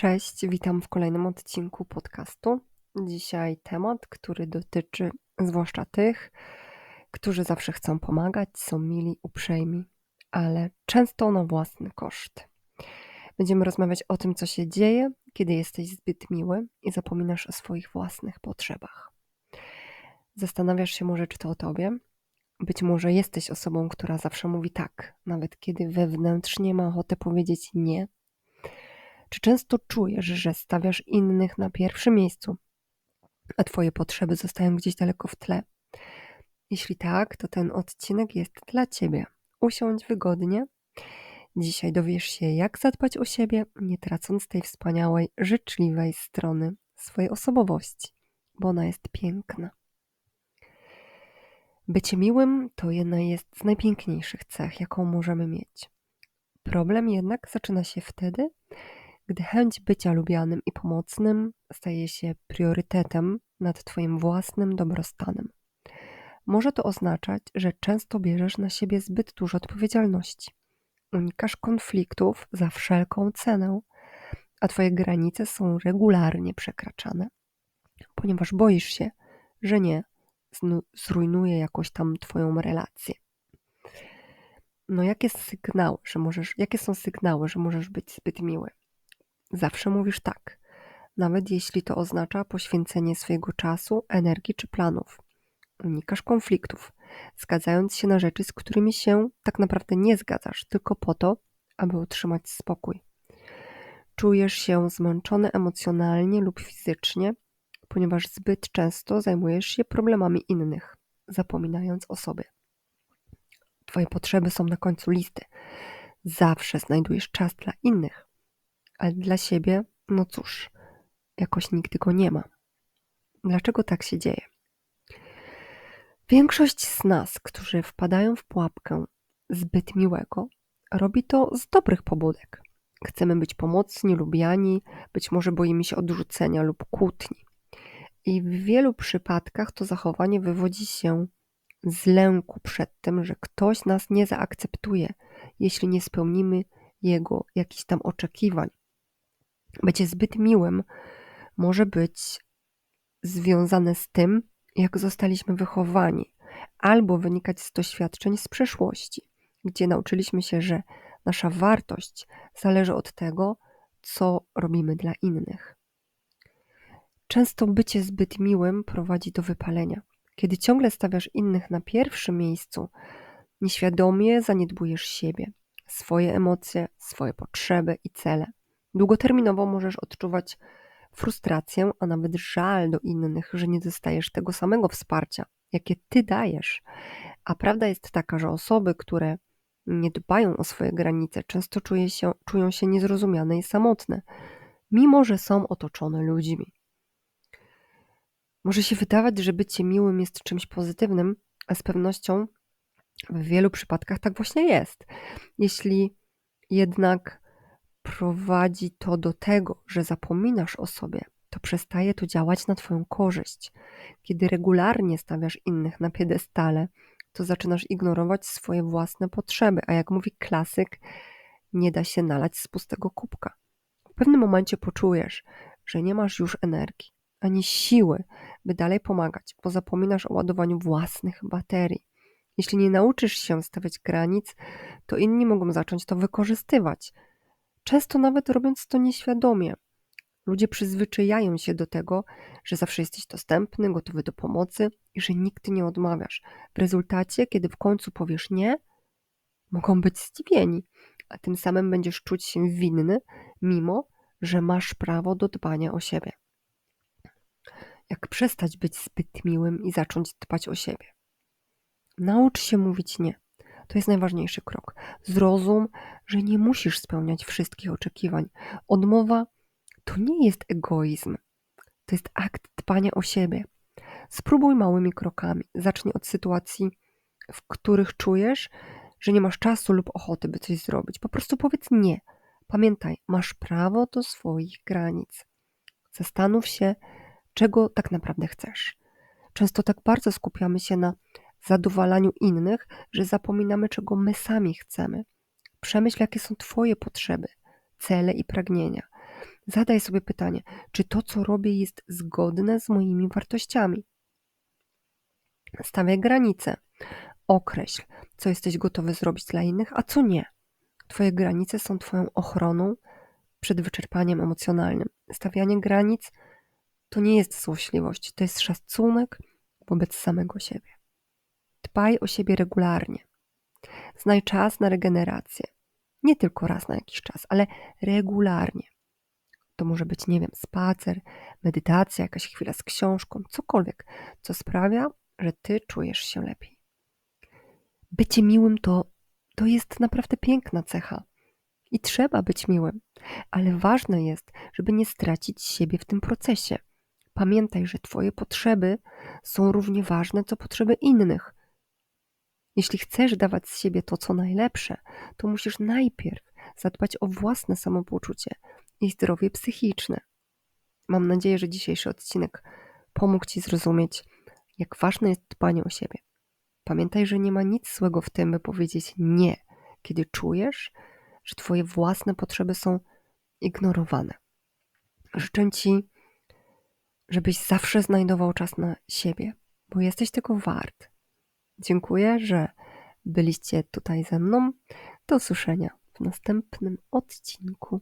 Cześć, witam w kolejnym odcinku podcastu. Dzisiaj temat, który dotyczy zwłaszcza tych, którzy zawsze chcą pomagać, są mili, uprzejmi, ale często na własny koszt. Będziemy rozmawiać o tym, co się dzieje, kiedy jesteś zbyt miły i zapominasz o swoich własnych potrzebach. Zastanawiasz się może, czy to o tobie? Być może jesteś osobą, która zawsze mówi tak, nawet kiedy wewnętrznie ma ochotę powiedzieć nie czy często czujesz, że stawiasz innych na pierwszym miejscu, a Twoje potrzeby zostają gdzieś daleko w tle? Jeśli tak, to ten odcinek jest dla Ciebie. Usiądź wygodnie. Dzisiaj dowiesz się, jak zadbać o siebie, nie tracąc tej wspaniałej, życzliwej strony swojej osobowości, bo ona jest piękna. Bycie miłym to jedna jest z najpiękniejszych cech, jaką możemy mieć. Problem jednak zaczyna się wtedy, gdy chęć bycia lubianym i pomocnym staje się priorytetem nad Twoim własnym dobrostanem. Może to oznaczać, że często bierzesz na siebie zbyt dużo odpowiedzialności. Unikasz konfliktów za wszelką cenę, a Twoje granice są regularnie przekraczane, ponieważ boisz się, że nie zrujnuje jakoś tam Twoją relację. No jakie sygnały, że możesz, jakie są sygnały, że możesz być zbyt miły? Zawsze mówisz tak, nawet jeśli to oznacza poświęcenie swojego czasu, energii czy planów. Unikasz konfliktów, zgadzając się na rzeczy, z którymi się tak naprawdę nie zgadzasz, tylko po to, aby utrzymać spokój. Czujesz się zmęczony emocjonalnie lub fizycznie, ponieważ zbyt często zajmujesz się problemami innych, zapominając o sobie. Twoje potrzeby są na końcu listy. Zawsze znajdujesz czas dla innych, ale dla siebie, no cóż, jakoś nigdy go nie ma. Dlaczego tak się dzieje? Większość z nas, którzy wpadają w pułapkę zbyt miłego, robi to z dobrych pobudek. Chcemy być pomocni, lubiani, być może boimy się odrzucenia lub kłótni. I w wielu przypadkach to zachowanie wywodzi się z lęku przed tym, że ktoś nas nie zaakceptuje, jeśli nie spełnimy jego jakichś tam oczekiwań. Bycie zbyt miłym może być związane z tym, jak zostaliśmy wychowani, albo wynikać z doświadczeń z przeszłości, gdzie nauczyliśmy się, że nasza wartość zależy od tego, co robimy dla innych. Często bycie zbyt miłym prowadzi do wypalenia. Kiedy ciągle stawiasz innych na pierwszym miejscu, nieświadomie zaniedbujesz siebie, swoje emocje, swoje potrzeby i cele. Długoterminowo możesz odczuwać frustrację, a nawet żal do innych, że nie dostajesz tego samego wsparcia, jakie ty dajesz. A prawda jest taka, że osoby, które nie dbają o swoje granice, często czują się, czują się niezrozumiane i samotne, mimo że są otoczone ludźmi. Może się wydawać, że bycie miłym jest czymś pozytywnym, a z pewnością w wielu przypadkach tak właśnie jest. Jeśli jednak prowadzi to do tego, że zapominasz o sobie, to przestaje to działać na Twoją korzyść. Kiedy regularnie stawiasz innych na piedestale, to zaczynasz ignorować swoje własne potrzeby, a jak mówi klasyk, nie da się nalać z pustego kubka. W pewnym momencie poczujesz, że nie masz już energii ani siły, by dalej pomagać, bo zapominasz o ładowaniu własnych baterii. Jeśli nie nauczysz się stawiać granic, to inni mogą zacząć to wykorzystywać często nawet robiąc to nieświadomie. Ludzie przyzwyczajają się do tego, że zawsze jesteś dostępny, gotowy do pomocy i że nigdy nie odmawiasz. W rezultacie, kiedy w końcu powiesz nie, mogą być zdziwieni, a tym samym będziesz czuć się winny, mimo że masz prawo do dbania o siebie. Jak przestać być zbyt miłym i zacząć dbać o siebie? Naucz się mówić nie. To jest najważniejszy krok. Zrozum, że nie musisz spełniać wszystkich oczekiwań. Odmowa to nie jest egoizm, to jest akt dbania o siebie. Spróbuj małymi krokami. Zacznij od sytuacji, w których czujesz, że nie masz czasu lub ochoty, by coś zrobić. Po prostu powiedz nie. Pamiętaj, masz prawo do swoich granic. Zastanów się, czego tak naprawdę chcesz. Często tak bardzo skupiamy się na zadowalaniu innych, że zapominamy, czego my sami chcemy. Przemyśl, jakie są Twoje potrzeby, cele i pragnienia. Zadaj sobie pytanie, czy to, co robię, jest zgodne z moimi wartościami. Stawiaj granice. Określ, co jesteś gotowy zrobić dla innych, a co nie. Twoje granice są Twoją ochroną przed wyczerpaniem emocjonalnym. Stawianie granic to nie jest złośliwość, to jest szacunek wobec samego siebie. Dbaj o siebie regularnie. Znaj czas na regenerację. Nie tylko raz na jakiś czas, ale regularnie. To może być, nie wiem, spacer, medytacja, jakaś chwila z książką, cokolwiek, co sprawia, że ty czujesz się lepiej. Bycie miłym to, to jest naprawdę piękna cecha. I trzeba być miłym, ale ważne jest, żeby nie stracić siebie w tym procesie. Pamiętaj, że Twoje potrzeby są równie ważne co potrzeby innych. Jeśli chcesz dawać z siebie to, co najlepsze, to musisz najpierw zadbać o własne samopoczucie i zdrowie psychiczne. Mam nadzieję, że dzisiejszy odcinek pomógł Ci zrozumieć, jak ważne jest dbanie o siebie. Pamiętaj, że nie ma nic złego w tym, by powiedzieć nie, kiedy czujesz, że Twoje własne potrzeby są ignorowane. Życzę Ci, żebyś zawsze znajdował czas na siebie, bo jesteś tego wart. Dziękuję, że byliście tutaj ze mną. Do usłyszenia w następnym odcinku.